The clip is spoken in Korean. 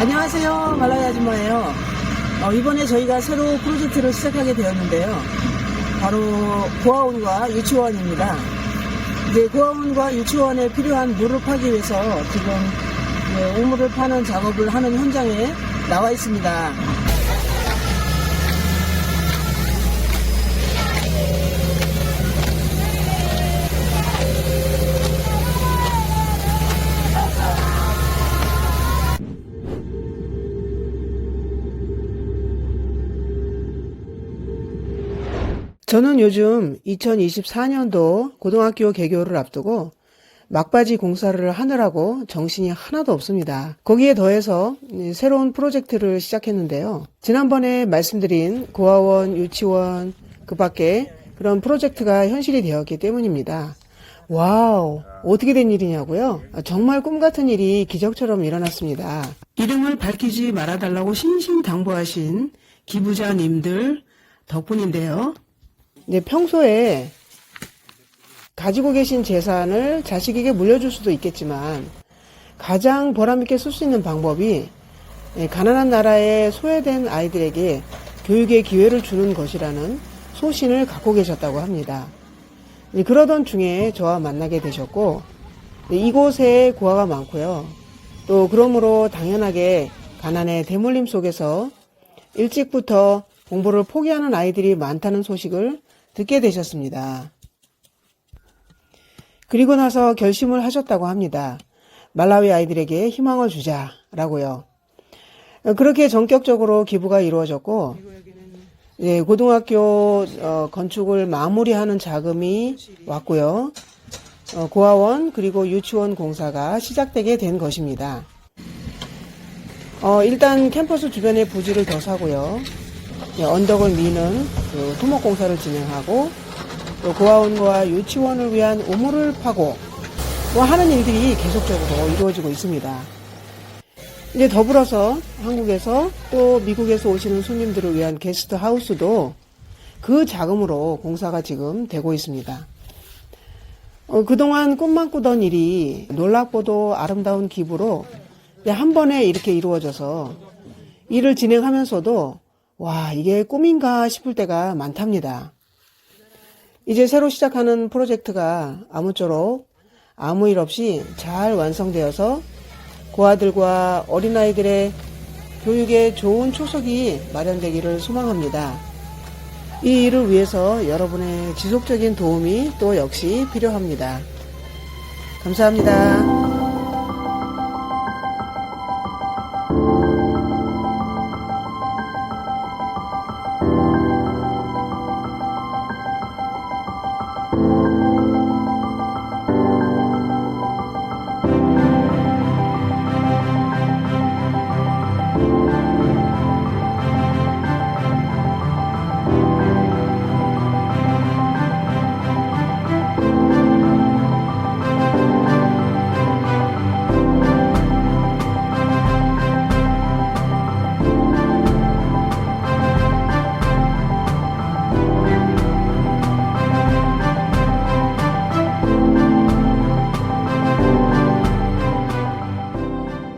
안녕하세요. 말라이 아줌마예요. 어, 이번에 저희가 새로 프로젝트를 시작하게 되었는데요. 바로 고아원과 유치원입니다. 이제 고아원과 유치원에 필요한 물을 파기 위해서 지금 네, 우물을 파는 작업을 하는 현장에 나와 있습니다. 저는 요즘 2024년도 고등학교 개교를 앞두고 막바지 공사를 하느라고 정신이 하나도 없습니다. 거기에 더해서 새로운 프로젝트를 시작했는데요. 지난번에 말씀드린 고아원, 유치원, 그 밖에 그런 프로젝트가 현실이 되었기 때문입니다. 와우, 어떻게 된 일이냐고요? 정말 꿈 같은 일이 기적처럼 일어났습니다. 이름을 밝히지 말아달라고 신신당부하신 기부자님들 덕분인데요. 네, 평소에 가지고 계신 재산을 자식에게 물려줄 수도 있겠지만 가장 보람있게 쓸 수 있는 방법이 예, 가난한 나라의 소외된 아이들에게 교육의 기회를 주는 것이라는 소신을 갖고 계셨다고 합니다. 예, 그러던 중에 저와 만나게 되셨고 예, 이곳에 고아가 많고요. 또 그러므로 당연하게 가난의 대물림 속에서 일찍부터 공부를 포기하는 아이들이 많다는 소식을 듣게 되셨습니다. 그리고 나서 결심을 하셨다고 합니다. 말라위 아이들에게 희망을 주자라고요. 그렇게 전격적으로 기부가 이루어졌고, 예, 고등학교 어, 건축을 마무리하는 자금이 왔고요. 어, 고아원 그리고 유치원 공사가 시작되게 된 것입니다. 어, 일단 캠퍼스 주변에 부지를 더 사고요. 예, 언덕을 미는 그 토목 공사를 진행하고 또 고아원과 유치원을 위한 우물을 파고 뭐 하는 일들이 계속적으로 이루어지고 있습니다. 이제 더불어서 한국에서 또 미국에서 오시는 손님들을 위한 게스트 하우스도 그 자금으로 공사가 지금 되고 있습니다. 어, 그동안 꿈만 꾸던 일이 놀랍고도 아름다운 기부로 한 번에 이렇게 이루어져서 일을 진행하면서도 와, 이게 꿈인가 싶을 때가 많답니다. 이제 새로 시작하는 프로젝트가 아무쪼록 아무 일 없이 잘 완성되어서 고아들과 어린아이들의 교육에 좋은 초석이 마련되기를 소망합니다. 이 일을 위해서 여러분의 지속적인 도움이 또 역시 필요합니다. 감사합니다.